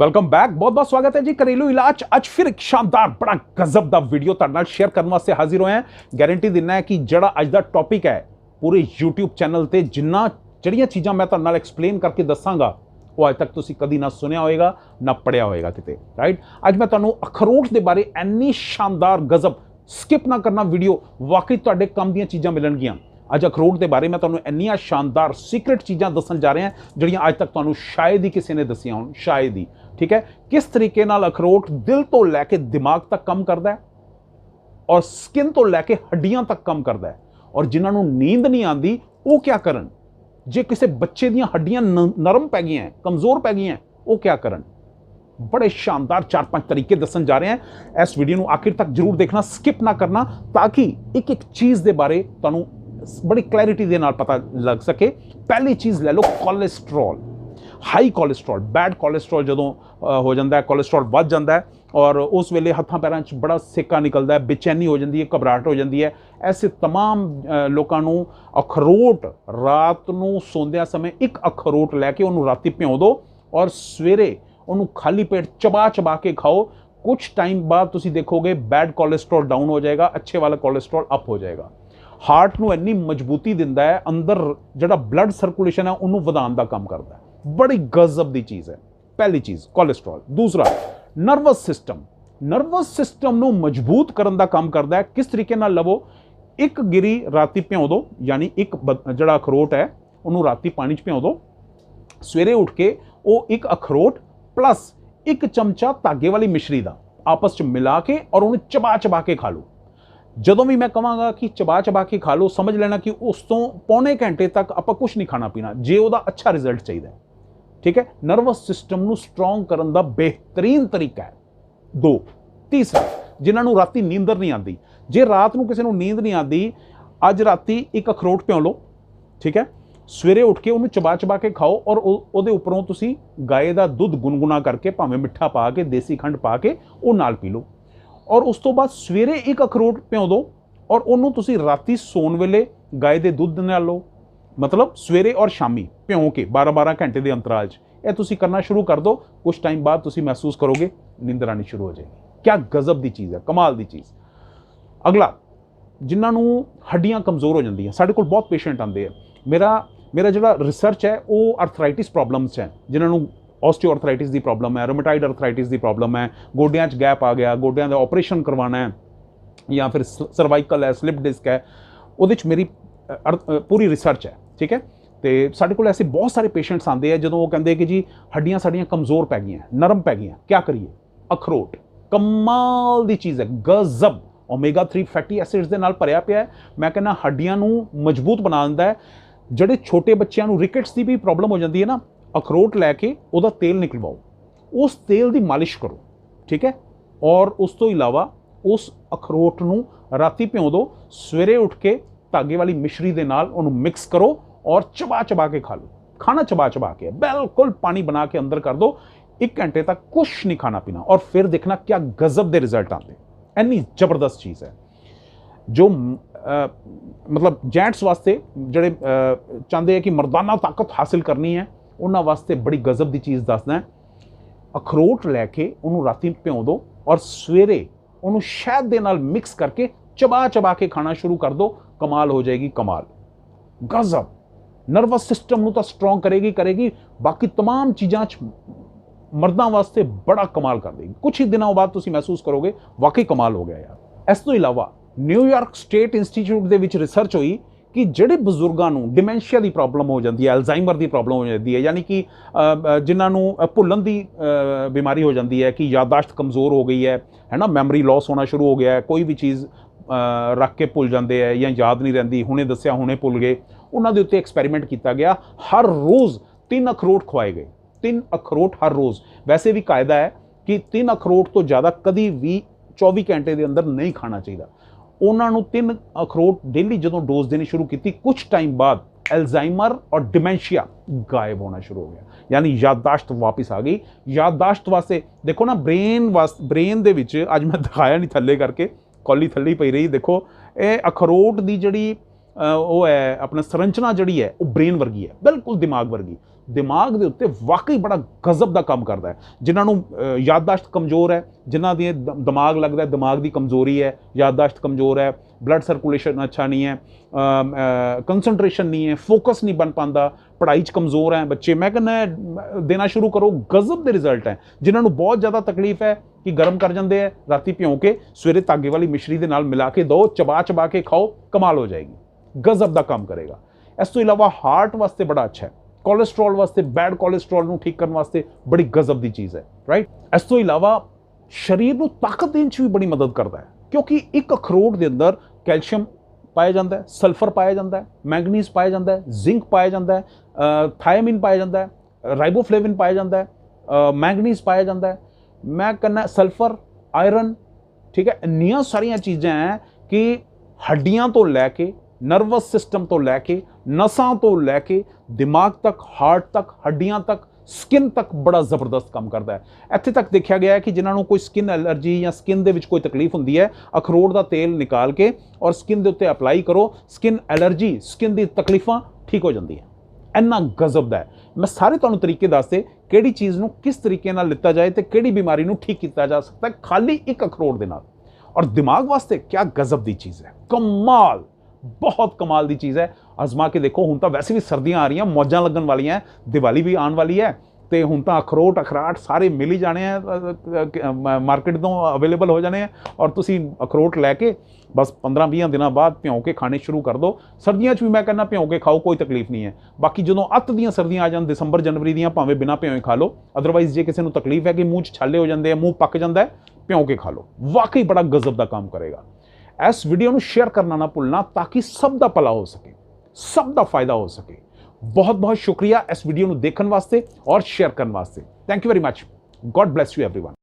Welcome back ਬਹੁਤ ਬਹੁਤ ਸਵਾਗਤ ਹੈ ਜੀ ਘਰੇਲੂ ਇਲਾਜ ਅੱਜ ਫਿਰ ਇੱਕ ਸ਼ਾਨਦਾਰ ਬੜਾ ਗਜ਼ਬ ਦਾ ਵੀਡੀਓ ਤੁਹਾਡੇ ਨਾਲ ਸ਼ੇਅਰ ਕਰਨ ਵਾਸਤੇ ਹਾਜ਼ਰ ਹੋਏ ਹਾਂ। ਗਾਰੰਟੀ ਦਿੰਨਾ ਹੈ ਕਿ ਜਿਹੜਾ ਅੱਜ ਦਾ ਟੌਪਿਕ ਹੈ, ਪੂਰੇ YouTube ਚੈਨਲ ਤੇ ਜਿੰਨਾ, ਜਿਹੜੀਆਂ ਚੀਜ਼ਾਂ ਮੈਂ ਤੁਹਾਡੇ ਨਾਲ ਐਕਸਪਲੇਨ ਕਰਕੇ ਦੱਸਾਂਗਾ, ਉਹ ਅੱਜ ਤੱਕ ਤੁਸੀਂ ਕਦੀ ਨਾ ਸੁਣਿਆ ਹੋਵੇਗਾ ਨਾ ਪੜਿਆ ਹੋਵੇਗਾ ਕਿਤੇ ਰਾਈਟ ਅੱਜ ਮੈਂ ਤੁਹਾਨੂੰ ਅਖਰੋਟ ਦੇ ਬਾਰੇ ਐਨੀ ਸ਼ਾਨਦਾਰ, ਗਜ਼ਬ ਸਕਿਪ ਨਾ ਕਰਨਾ ਵੀਡੀਓ ਵਾਕਈ ਤੁਹਾਡੇ ਕੰਮ ਦੀਆਂ ਚੀਜ਼ਾਂ ਮਿਲਣਗੀਆਂ। ਅੱਜ ਅਖਰੋਟ ਦੇ ਬਾਰੇ ਮੈਂ ਤੁਹਾਨੂੰ ਇੰਨੀਆਂ ਸ਼ਾਨਦਾਰ ਸੀਕ੍ਰੀਟ ਚੀਜ਼ਾਂ ਦੱਸਣ ਜਾ ਰਿਹਾ ਜਿਹੜੀਆਂ ਅੱਜ ਤੱਕ ਤੁਹਾਨੂੰ ਸ਼ਾਇਦ ਹੀ ਕਿਸੇ ਨੇ ਦੱਸੀਆਂ ਹੋਣ, ਸ਼ਾਇਦ ਹੀ। ਠੀਕ ਹੈ? ਕਿਸ ਤਰੀਕੇ ਨਾਲ ਅਖਰੋਟ ਦਿਲ ਤੋਂ ਲੈ ਕੇ ਦਿਮਾਗ ਤੱਕ ਕੰਮ ਕਰਦਾ ਹੈ? ਔਰ ਸਕਿਨ ਤੋਂ ਲੈ ਕੇ ਹੱਡੀਆਂ ਤੱਕ ਕੰਮ ਕਰਦਾ ਹੈ? ਔਰ ਜਿਨ੍ਹਾਂ ਨੂੰ ਨੀਂਦ ਨਹੀਂ ਆਉਂਦੀ, ਉਹ ਕੀ ਕਰਨ? ਜੇ ਕਿਸੇ ਬੱਚੇ ਦੀਆਂ ਹੱਡੀਆਂ ਨ- ਨਰਮ ਪੈ ਗਈਆਂ ਕਮਜ਼ੋਰ ਪੈ ਗਈਆਂ ਉਹ ਕੀ ਕਰਨ? ਬੜੇ ਸ਼ਾਨਦਾਰ ਚਾਰ ਪੰਜ ਤਰੀਕੇ ਦੱਸਣ ਜਾ ਰਹੇ ਹਾਂ। ਇਸ ਵੀਡੀਓ ਨੂੰ ਆਖਿਰ ਤੱਕ ਜਰੂਰ ਦੇਖਣਾ ਸਕਿਪ ਨਾ ਕਰਨਾ, ਤਾਂ ਕਿ ਇੱਕ ਇੱਕ ਚੀਜ਼ ਦੇ ਬਾਰੇ ਤੁਹਾਨੂੰ ਬੜੀ ਕਲੈਰਿਟੀ ਦੇ ਨਾਲ ਪਤਾ ਲੱਗ ਸਕੇ। ਪਹਿਲੀ ਚੀਜ਼ ਲੈ ਲਓ cholesterol high cholesterol bad cholesterol ਜਦੋਂ ਅ, ਹੋ ਜਾਂਦਾ ਹੈ ਕੋਲੇਸਟ੍ਰੋਲ ਵੱਧ ਜਾਂਦਾ ਹੈ ਔਰ ਉਸ ਵੇਲੇ ਹੱਥਾਂ ਪੈਰਾਂ 'ਚ ਬੜਾ ਸੇਕਾ ਨਿਕਲਦਾ ਹੈ ਬੇਚੈਨੀ ਹੋ ਜਾਂਦੀ ਹੈ ਘਬਰਾਹਟ ਹੋ ਜਾਂਦੀ ਹੈ ਐਸੇ तमाम ਅ, ਲੋਕਾਂ ਨੂੰ ਅਖਰੋਟ ਰਾਤ ਨੂੰ ਸੌਂਦਿਆਂ ਸਮੇਂ ਇੱਕ ਅਖਰੋਟ ਲੈ ਕੇ ਉਹਨੂੰ ਰਾਤੀ ਭਿਉਂ ਦਿਓ ਔਰ ਸਵੇਰੇ ਉਹਨੂੰ ਖਾਲੀ ਪੇਟ ਚਬਾ ਚਬਾ ਕੇ ਖਾਓ ਕੁਝ ਟਾਈਮ ਬਾਅਦ ਤੁਸੀਂ ਦੇਖੋਗੇ ਬੈਡ ਕੋਲੇਸਟ੍ਰੋਲ ਡਾਊਨ ਹੋ ਜਾਏਗਾ ਅੱਛੇ ਵਾਲਾ ਕੋਲੇਸਟ੍ਰੋਲ ਅਪ ਹੋ ਜਾਏਗਾ ਹਾਰਟ ਨੂੰ ਇੰਨੀ ਮਜ਼ਬੂਤੀ ਦਿੰਦਾ ਹੈ ਅੰਦਰ ਜਿਹੜਾ ਬਲੱਡ ਸਰਕੂਲੇਸ਼ਨ ਹੈ ਉਹਨੂੰ ਵਧਾਉਣ ਦਾ ਕੰਮ ਕਰਦਾ ਹੈ ਬੜੀ ਗਜ਼ਬ ਦੀ ਚੀਜ਼ ਹੈ ਪਹਿਲੀ ਚੀਜ਼ ਕੋਲੇਸਟ੍ਰੋਲ ਦੂਸਰਾ ਨਰਵਸ ਸਿਸਟਮ ਨਰਵਸ ਸਿਸਟਮ ਨੂੰ ਮਜ਼ਬੂਤ ਕਰਨ ਦਾ ਕੰਮ ਕਰਦਾ ਹੈ ਕਿਸ ਤਰੀਕੇ ਨਾਲ ਲਵੋ ਇੱਕ ਗਿਰੀ ਰਾਤੀ ਭਿਉਂ ਦਿਓ ਯਾਨੀ ਇੱਕ ਬ- ਜਿਹੜਾ ਅਖਰੋਟ ਹੈ ਉਹਨੂੰ ਰਾਤੀ ਪਾਣੀ 'ਚ ਭਿਉਂ ਦਿਓ ਸਵੇਰੇ ਉੱਠ ਕੇ ਉਹ ਇੱਕ ਅਖਰੋਟ ਪਲੱਸ ਇੱਕ ਚਮਚਾ ਧਾਗੇ ਵਾਲੀ ਮਿਸ਼ਰੀ ਦਾ ਆਪਸ 'ਚ ਮਿਲਾ ਕੇ ਔਰ ਉਹਨੂੰ ਚਬਾ ਚਬਾ ਕੇ ਖਾ ਲਓ ਜਦੋਂ ਵੀ ਮੈਂ ਕਹਾਂਗਾ ਕਿ ਚਬਾ ਚਬਾ ਕੇ ਖਾ ਲਓ ਸਮਝ ਲੈਣਾ ਕਿ ਉਸ ਤੋਂ ਪੌਣੇ ਘੰਟੇ ਤੱਕ ਆਪਾਂ ਕੁਝ ਨਹੀਂ ਖਾਣਾ ਪੀਣਾ ਜੇ ਉਹਦਾ ਅੱਛਾ ਰਿਜ਼ਲਟ ਚਾਹੀਦਾ ਠੀਕ ਹੈ? ਨਰਵਸ ਸਿਸਟਮ ਨੂੰ ਸਟਰੋਂਗ ਕਰਨ ਦਾ ਬਿਹਤਰੀਨ ਤਰੀਕਾ ਹੈ। ਦੋ, ਤੀਸਰਾ, ਜਿਨ੍ਹਾਂ ਨੂੰ ਰਾਤੀ ਨੀਂਦਰ ਨਹੀਂ ਆਉਂਦੀ ਜੇ ਰਾਤ ਨੂੰ ਕਿਸੇ ਨੂੰ ਨੀਂਦ ਨਹੀਂ ਆਉਂਦੀ ਅੱਜ ਰਾਤੀ ਇੱਕ ਅਖਰੋਟ ਪਿਉ ਲਓ, ਠੀਕ ਹੈ? ਸਵੇਰੇ ਉੱਠ ਕੇ ਉਹਨੂੰ ਚਬਾ ਚਬਾ ਕੇ ਖਾਓ ਔਰ ਉਹਦੇ ਉੱਪਰੋਂ ਤੁਸੀਂ ਗਾਏ ਦਾ ਦੁੱਧ ਗੁਨਗੁਣਾ ਕਰਕੇ ਭਾਵੇਂ ਮਿੱਠਾ ਪਾ ਕੇ, ਦੇਸੀ ਖੰਡ ਪਾ ਕੇ ਉਹ ਨਾਲ ਪੀ ਲਓ। ਔਰ ਉਸ ਤੋਂ ਬਾਅਦ ਸਵੇਰੇ ਇੱਕ ਅਖਰੋਟ ਪਿਓ ਦਿਓ ਔਰ ਉਹਨੂੰ ਤੁਸੀਂ ਰਾਤੀ ਸੌਣ ਵੇਲੇ ਗਾਏ ਦੇ ਦੁੱਧ ਨਾਲ ਲਓ। ਮਤਲਬ ਸਵੇਰੇ ਔਰ ਸ਼ਾਮੀ ਭਿਉਂ ਕੇ 12-12 ਘੰਟੇ ਦੇ ਅੰਤਰਾਲ 'ਚ। ਇਹ ਤੁਸੀਂ ਕਰਨਾ ਸ਼ੁਰੂ ਕਰ ਦਿਓ ਕੁਝ ਟਾਈਮ ਬਾਅਦ ਤੁਸੀਂ ਮਹਿਸੂਸ ਕਰੋਗੇ ਨੀਂਦਰ ਆਣੀ ਸ਼ੁਰੂ ਹੋ ਜਾਏਗੀ। ਕਿਆ ਗਜ਼ਬ ਦੀ ਚੀਜ਼ ਹੈ ਕਮਾਲ ਦੀ ਚੀਜ਼। ਅਗਲਾ ਜਿਨ੍ਹਾਂ ਨੂੰ ਹੱਡੀਆਂ ਕਮਜ਼ੋਰ ਹੋ ਜਾਂਦੀਆਂ ਸਾਡੇ ਕੋਲ ਬਹੁਤ ਪੇਸ਼ੈਂਟ ਆਉਂਦੇ ਆ। ਮੇਰਾ ਮੇਰਾ ਜਿਹੜਾ ਰਿਸਰਚ ਹੈ ਉਹ ਆਰਥਰਾਈਟਿਸ ਪ੍ਰੋਬਲਮਸ ਹੈ। ਜਿਨ੍ਹਾਂ ਨੂੰ ਆਸਟੀਓਆਰਥਰਾਈਟਿਸ ਦੀ ਪ੍ਰੋਬਲਮ ਹੈ ਰੋਮੇਟਾਇਡ ਆਰਥਰਾਈਟਿਸ ਦੀ ਪ੍ਰੋਬਲਮ ਹੈ ਗੋਡਿਆਂ 'ਚ ਗੈਪ ਆ ਗਿਆ ਗੋਡਿਆਂ ਦਾ ਆਪਰੇਸ਼ਨ ਕਰਵਾਉਣਾ ਹੈ ਜਾਂ ਫਿਰ ਸਰਵਾਈਕਲ ਹੈ ਸਲਿਪ ਡਿਸਕ ਹੈ ਉਹਦੇ 'ਚ ਮੇਰੀ ਅ, ਪੂਰੀ ਰਿਸਰਚ ਹੈ। ਠੀਕ ਹੈ? ਤੇ ਸਾਡੇ ਕੋਲ ਐਸੇ ਬਹੁਤ ਸਾਰੇ ਪੇਸ਼ੈਂਟਸ ਆਉਂਦੇ ਆ ਜਦੋਂ ਉਹ ਕਹਿੰਦੇ ਕਿ ਜੀ ਹੱਡੀਆਂ ਸਾਡੀਆਂ ਕਮਜ਼ੋਰ ਪੈ ਗਈਆਂ, ਨਰਮ ਪੈ ਗਈਆਂ ਕੀ ਕਰੀਏ? ਅਖਰੋਟ। ਕਮਾਲ ਦੀ ਚੀਜ਼ ਹੈ, ਗਜ਼ਬ। ਓਮੇਗਾ 3 ਫੈਟੀ ਐਸਿਡਸ ਦੇ ਨਾਲ ਭਰਿਆ ਪਿਆ ਹੈ। ਮੈਂ ਕਹਿੰਦਾ ਹੱਡੀਆਂ ਨੂੰ ਮਜ਼ਬੂਤ ਬਣਾ ਦਿੰਦਾ ਹੈ। ਜਿਹੜੇ ਛੋਟੇ ਬੱਚਿਆਂ ਨੂੰ ਰਿਕਟਸ ਦੀ ਵੀ ਪ੍ਰੋਬਲਮ ਹੋ ਜਾਂਦੀ ਹੈ ਨਾ, ਅਖਰੋਟ ਲੈ ਕੇ ਉਹਦਾ ਤੇਲ ਨਿਕਲਵਾਓ। ਉਸ ਤੇਲ ਦੀ ਮਾਲਿਸ਼ ਕਰੋ, ਠੀਕ ਹੈ? ਔਰ ਉਸ ਤੋਂ ਇਲਾਵਾ ਉਸ ਅਖਰੋਟ ਨੂੰ ਰਾਤੀ ਭਿਉਂ ਦਿਓ ਸਵੇਰੇ ਉੱਠ ਕੇ ਧਾਗੇ ਵਾਲੀ ਮਿਸ਼ਰੀ ਦੇ ਨਾਲ ਉਹਨੂੰ ਮਿਕਸ ਕਰੋ। ਔਰ ਚਬਾ ਚਬਾ ਕੇ ਖਾ ਲਓ। ਖਾਣਾ ਚਬਾ ਚਬਾ ਕੇ ਬਿਲਕੁਲ ਪਾਣੀ ਬਣਾ ਕੇ ਅੰਦਰ ਕਰ ਦਿਓ ਇੱਕ ਘੰਟੇ ਤੱਕ ਕੁਝ ਨਹੀਂ ਖਾਣਾ ਪੀਣਾ ਔਰ ਫਿਰ ਦੇਖਣਾ ਕੀ ਗਜ਼ਬ ਦੇ ਰਿਜ਼ਲਟ ਆਉਂਦੇ। ਇੰਨੀ ਜ਼ਬਰਦਸਤ ਚੀਜ਼ ਹੈ। ਜੋ ਮਤਲਬ ਜੈਂਟਸ ਵਾਸਤੇ ਜਿਹੜੇ ਚਾਹੁੰਦੇ ਆ ਕਿ ਮਰਦਾਨਾ ਤਾਕਤ ਹਾਸਿਲ ਕਰਨੀ ਹੈ, ਉਹਨਾਂ ਵਾਸਤੇ ਬੜੀ ਗਜ਼ਬ ਦੀ ਚੀਜ਼ ਦੱਸਦਾ ਹੈ। ਅਖਰੋਟ ਲੈ ਕੇ ਉਹਨੂੰ ਰਾਤੀ ਭਿਉਂ ਦਿਓ ਔਰ ਸਵੇਰੇ ਉਹਨੂੰ ਸ਼ਹਿਦ ਦੇ ਨਾਲ ਮਿਕਸ ਕਰਕੇ ਚਬਾ ਚਬਾ ਕੇ ਖਾਣਾ ਸ਼ੁਰੂ ਕਰ ਦਿਓ ਕਮਾਲ ਹੋ ਜਾਏਗੀ ਕਮਾਲ। ਗਜ਼ਬ। ਨਰਵਸ ਸਿਸਟਮ ਨੂੰ ਤਾਂ ਸਟਰੋਂਗ ਕਰੇਗੀ ਕਰੇਗੀ ਬਾਕੀ तमाम ਚੀਜ਼ਾਂ 'ਚ ਮਰਦਾਂ ਵਾਸਤੇ ਬੜਾ ਕਮਾਲ ਕਰ ਦੇਗੀ ਕੁਝ ਹੀ ਦਿਨਾਂ ਬਾਅਦ ਤੁਸੀਂ ਮਹਿਸੂਸ ਕਰੋਗੇ ਵਾਕਈ ਕਮਾਲ ਹੋ ਗਿਆ ਯਾਰ ਇਸ ਤੋਂ ਇਲਾਵਾ ਨਿਊਯਾਰਕ ਸਟੇਟ ਇੰਸਟੀਚਿਊਟ ਦੇ ਵਿੱਚ ਰਿਸਰਚ ਹੋਈ ਕਿ ਜਿਹੜੇ ਬਜ਼ੁਰਗਾਂ ਨੂੰ ਡਿਮੈਂਸ਼ੀਆ ਦੀ ਪ੍ਰੋਬਲਮ ਹੋ ਜਾਂਦੀ ਹੈ ਅਲਜ਼ਾਈਮਰ ਦੀ ਪ੍ਰੋਬਲਮ ਹੋ ਜਾਂਦੀ ਹੈ ਯਾਨੀ ਕਿ ਅ, ਅ, ਜਿਨ੍ਹਾਂ ਨੂੰ ਅ, ਭੁੱਲਣ ਦੀ ਅ, ਬਿਮਾਰੀ ਹੋ ਜਾਂਦੀ ਹੈ ਕਿ ਯਾਦਾਸ਼ਤ ਕਮਜ਼ੋਰ ਹੋ ਗਈ ਹੈ ਹੈ ਨਾ ਮੈਮਰੀ ਲਾਸ ਹੋਣਾ ਸ਼ੁਰੂ ਹੋ ਗਿਆ ਹੈ ਕੋਈ ਵੀ ਚੀਜ਼ ਅ, ਰੱਖ ਕੇ ਭੁੱਲ ਜਾਂਦੇ ਹੈ ਜਾਂ ਯਾਦ ਨਹੀਂ ਰਹਿੰਦੀ ਹੁਣੇ ਦੱਸਿਆ ਹੁਣੇ ਭੁੱਲ ਗਏ ਉਹਨਾਂ ਦੇ ਉੱਤੇ ਐਕਸਪੈਰੀਮੈਂਟ ਕੀਤਾ ਗਿਆ। ਹਰ ਰੋਜ਼ ਤਿੰਨ ਅਖਰੋਟ ਖਵਾਏ ਗਏ। ਤਿੰਨ ਅਖਰੋਟ ਹਰ ਰੋਜ਼। ਵੈਸੇ ਵੀ ਕਾਇਦਾ ਹੈ ਕਿ ਤਿੰਨ ਅਖਰੋਟ ਤੋਂ ਜ਼ਿਆਦਾ ਕਦੀ ਵੀ 24 ਘੰਟੇ ਦੇ ਅੰਦਰ ਨਹੀਂ ਖਾਣਾ ਚਾਹੀਦਾ। ਉਹਨਾਂ ਨੂੰ ਤਿੰਨ ਅਖਰੋਟ ਡੇਲੀ ਜਦੋਂ ਡੋਜ਼ ਦੇਣੀ ਸ਼ੁਰੂ ਕੀਤੀ ਕੁਝ ਟਾਈਮ ਬਾਅਦ ਐਲਜ਼ਾਈਮਰ ਔਰ ਡਿਮੈਂਸ਼ੀਆ ਗਾਇਬ ਹੋਣਾ ਸ਼ੁਰੂ ਹੋ ਗਿਆ। ਯਾਨੀ ਯਾਦਦਾਸ਼ਤ ਵਾਪਸ ਆ ਗਈ। ਯਾਦਦਾਸ਼ਤ ਵਾਸਤੇ ਦੇਖੋ ਨਾ ਬ੍ਰੇਨ ਵਾਸ ਬ੍ਰੇਨ ਦੇ ਵਿੱਚ ਅੱਜ ਮੈਂ ਦਿਖਾਇਆ ਨਹੀਂ ਥੱਲੇ ਕਰਕੇ, ਕੌਲੀ ਥੱਲੇ ਪਈ ਰਹੀ। ਦੇਖੋ, ਇਹ ਅਖਰੋਟ ਦੀ ਜਿਹੜੀ ਉਹ ਹੈ, ਆਪਣਾ ਸੰਰਚਨਾ ਜਿਹੜੀ ਹੈ, ਉਹ ਬ੍ਰੇਨ ਵਰਗੀ ਹੈ, ਬਿਲਕੁਲ ਦਿਮਾਗ ਵਰਗੀ। ਦਿਮਾਗ ਦੇ ਉੱਤੇ ਵਾਕਈ ਬੜਾ ਗਜ਼ਬ ਦਾ ਕੰਮ ਕਰਦਾ ਹੈ। ਜਿਨ੍ਹਾਂ ਨੂੰ ਯਾਦਦਾਸ਼ਤ ਕਮਜ਼ੋਰ ਹੈ, ਜਿਨ੍ਹਾਂ ਦੀ ਦ- ਦਿਮਾਗ ਲੱਗਦਾ ਦਿਮਾਗ ਦੀ ਕਮਜ਼ੋਰੀ ਹੈ, ਯਾਦਦਾਸ਼ਤ ਕਮਜ਼ੋਰ ਹੈ ਬਲੱਡ ਸਰਕੂਲੇਸ਼ਨ ਅੱਛਾ ਨਹੀਂ ਹੈ ਕੰਸੰਟਰੇਸ਼ਨ ਨਹੀਂ ਹੈ ਫੋਕਸ ਨਹੀਂ ਬਣ ਪਾਉਂਦਾ, ਪੜ੍ਹਾਈ 'ਚ ਕਮਜ਼ੋਰ ਹੈ ਬੱਚੇ। ਮੈਂ ਕਹਿੰਦਾ ਦੇਣਾ ਸ਼ੁਰੂ ਕਰੋ, ਗਜ਼ਬ ਦੇ ਰਿਜ਼ਲਟ ਹੈ। ਜਿਨ੍ਹਾਂ ਨੂੰ ਬਹੁਤ ਜ਼ਿਆਦਾ ਤਕਲੀਫ ਹੈ ਕਿ ਗਰਮ ਕਰ ਜਾਂਦੇ ਆ ਰਾਤੀ ਭਿਉਂ ਕੇ ਸਵੇਰੇ ਧਾਗੇ ਵਾਲੀ ਮਿਸ਼ਰੀ ਦੇ ਨਾਲ ਮਿਲਾ ਕੇ ਦੋ ਚਬਾ ਚਬਾ ਕੇ ਖਾਓ, ਕਮਾਲ ਹੋ ਜਾਏਗੀ। ਗਜ਼ਬ ਦਾ ਕੰਮ ਕਰੇਗਾ। ਇਸ ਤੋਂ ਇਲਾਵਾ ਹਾਰਟ ਵਾਸਤੇ ਬੜਾ ਅੱਛਾ ਹੈ। ਕੋਲੇਸਟ੍ਰੋਲ ਵਾਸਤੇ ਬੈਡ ਕੋਲੇਸਟ੍ਰੋਲ ਨੂੰ ਠੀਕ ਕਰਨ ਵਾਸਤੇ ਬੜੀ ਗਜ਼ਬ ਦੀ ਚੀਜ਼ ਹੈ ਰਾਈਟ ਇਸ ਤੋਂ ਇਲਾਵਾ ਸਰੀਰ ਨੂੰ ਤਾਕਤ ਦੇਣ 'ਚ ਵੀ ਬੜੀ ਮਦਦ ਕਰਦਾ ਹੈ, ਕਿਉਂਕਿ ਇੱਕ ਅਖਰੋਟ ਦੇ ਅੰਦਰ ਕੈਲਸ਼ੀਅਮ ਪਾਇਆ ਜਾਂਦਾ ਹੈ ਸਲਫਰ ਪਾਇਆ ਜਾਂਦਾ ਹੈ ਮੈਂਗਨੀਜ਼ ਪਾਇਆ ਜਾਂਦਾ ਹੈ ਜ਼ਿੰਕ ਪਾਇਆ ਜਾਂਦਾ ਹੈ ਥਾਇਮਿਨ ਪਾਇਆ ਜਾਂਦਾ ਹੈ ਰਾਈਬੋਫਲੇਵਿਨ ਪਾਇਆ ਜਾਂਦਾ ਹੈ ਮੈਂਗਨੀਜ਼ ਪਾਇਆ ਜਾਂਦਾ ਹੈ। ਮੈਂ ਕਹਿੰਦਾ ਸਲਫਰ ਆਇਰਨ ਠੀਕ ਹੈ, ਇੰਨੀਆਂ ਸਾਰੀਆਂ ਚੀਜ਼ਾਂ ਹੈ ਕਿ ਹੱਡੀਆਂ ਤੋਂ ਲੈ ਕੇ ਨਰਵਸ ਸਿਸਟਮ ਤੋਂ ਲੈ ਕੇ ਨਸਾਂ ਤੋਂ ਲੈ ਕੇ ਦਿਮਾਗ ਤੱਕ, ਹਾਰਟ ਤੱਕ, ਹੱਡੀਆਂ ਤੱਕ, ਸਕਿਨ ਤੱਕ ਬੜਾ ਜ਼ਬਰਦਸਤ ਕੰਮ ਕਰਦਾ ਹੈ। ਇੱਥੇ ਤੱਕ ਦੇਖਿਆ ਗਿਆ ਹੈ ਕਿ ਜਿਨ੍ਹਾਂ ਨੂੰ ਕੋਈ ਸਕਿਨ ਐਲਰਜੀ ਜਾਂ ਸਕਿਨ ਦੇ ਵਿੱਚ ਕੋਈ ਤਕਲੀਫ ਹੁੰਦੀ ਹੈ, ਅਖਰੋਟ ਦਾ ਤੇਲ ਨਿਕਾਲ ਕੇ ਔਰ ਸਕਿਨ ਦੇ ਉੱਤੇ ਅਪਲਾਈ ਕਰੋ, ਸਕਿਨ ਐਲਰਜੀ, ਸਕਿਨ ਦੀ ਤਕਲੀਫਾਂ ਠੀਕ ਹੋ ਜਾਂਦੀਆਂ। ਇੰਨਾ ਗਜ਼ਬ ਦਾ ਹੈ। ਮੈਂ ਸਾਰੇ ਤੁਹਾਨੂੰ ਤਰੀਕੇ ਦੱਸਦੇ ਕਿਹੜੀ ਚੀਜ਼ ਨੂੰ ਕਿਸ ਤਰੀਕੇ ਨਾਲ ਲਿੱਤਾ ਜਾਏ ਤੇ ਕਿਹੜੀ ਬਿਮਾਰੀ ਨੂੰ ਠੀਕ ਕੀਤਾ ਜਾ ਸਕਦਾ ਖਾਲੀ ਇੱਕ ਅਖਰੋਟ ਦੇ ਨਾਲ। ਔਰ ਦਿਮਾਗ ਵਾਸਤੇ ਕੀ ਗਜ਼ਬ ਦੀ ਚੀਜ਼ ਹੈ। ਕਮਾਲ! ਬਹੁਤ ਕਮਾਲ ਦੀ ਚੀਜ਼ ਹੈ। ਅਜ਼ਮਾ ਕੇ ਦੇਖੋ, ਹੁਣ ਤਾਂ ਵੈਸੇ ਵੀ ਸਰਦੀਆਂ ਆ ਰਹੀਆਂ, ਮੌਜਾਂ ਲੱਗਣ ਵਾਲੀਆਂ ਦੀਵਾਲੀ ਵੀ ਆਉਣ ਵਾਲੀ ਹੈ ਤੇ ਹੁਣ ਤਾਂ ਅਖਰੋਟ, ਅਖਰਾਟ ਸਾਰੇ ਮਿਲ ਹੀ ਜਾਣੇ ਆ ਮਾਰਕੀਟ ਤੋਂ ਅਵੇਲੇਬਲ ਹੋ ਜਾਣੇ ਆ ਔਰ ਤੁਸੀਂ ਅਖਰੋਟ ਲੈ ਕੇ ਬਸ 15-20 ਦਿਨਾਂ ਬਾਅਦ ਭਿਉਂ ਕੇ ਖਾਣੇ ਸ਼ੁਰੂ ਕਰ ਦਿਓ। ਸਰਦੀਆਂ 'ਚ ਵੀ ਮੈਂ ਕਹਿੰਦਾ ਭਿਉਂ ਕੇ ਖਾਓ, ਕੋਈ ਤਕਲੀਫ ਨਹੀਂ ਹੈ। ਬਾਕੀ ਜਦੋਂ ਅੱਤ ਦੀਆਂ ਸਰਦੀਆਂ ਆ ਜਾਣ, ਦਸੰਬਰ, ਜਨਵਰੀ ਦੀਆਂ, ਭਾਵੇਂ ਬਿਨਾ ਭਿਉਂ ਖਾ ਲਓ। ਅਦਰਵਾਈਜ਼ ਜੇ ਕਿਸੇ ਨੂੰ ਤਕਲੀਫ ਹੈ ਕਿ ਮੂੰਹ 'ਚ ਛਾਲੇ ਹੋ ਜਾਂਦੇ ਆ ਮੂੰਹ ਪੱਕ ਜਾਂਦਾ ਹੈ, ਭਿਉਂ ਕੇ ਖਾ ਲਓ। ਵਾਕਈ ਬੜਾ ਗਜ਼ਬ ਦਾ ਕੰਮ ਕਰੇਗਾ। ਇਸ ਵੀਡੀਓ ਨੂੰ ਸ਼ੇਅਰ ਕਰਨਾ ਨਾ ਭੁੱਲਣਾ ਤਾਂ ਕਿ ਸਭ ਦਾ ਭਲਾ ਹੋ ਸਕੇ ਸਭ ਦਾ ਫਾਇਦਾ ਹੋ ਸਕੇ ਬਹੁਤ ਬਹੁਤ ਸ਼ੁਕਰੀਆ ਇਸ ਵੀਡੀਓ ਨੂੰ ਦੇਖਣ ਵਾਸਤੇ ਔਰ ਸ਼ੇਅਰ ਕਰਨ ਵਾਸਤੇ thank you very much God bless you everyone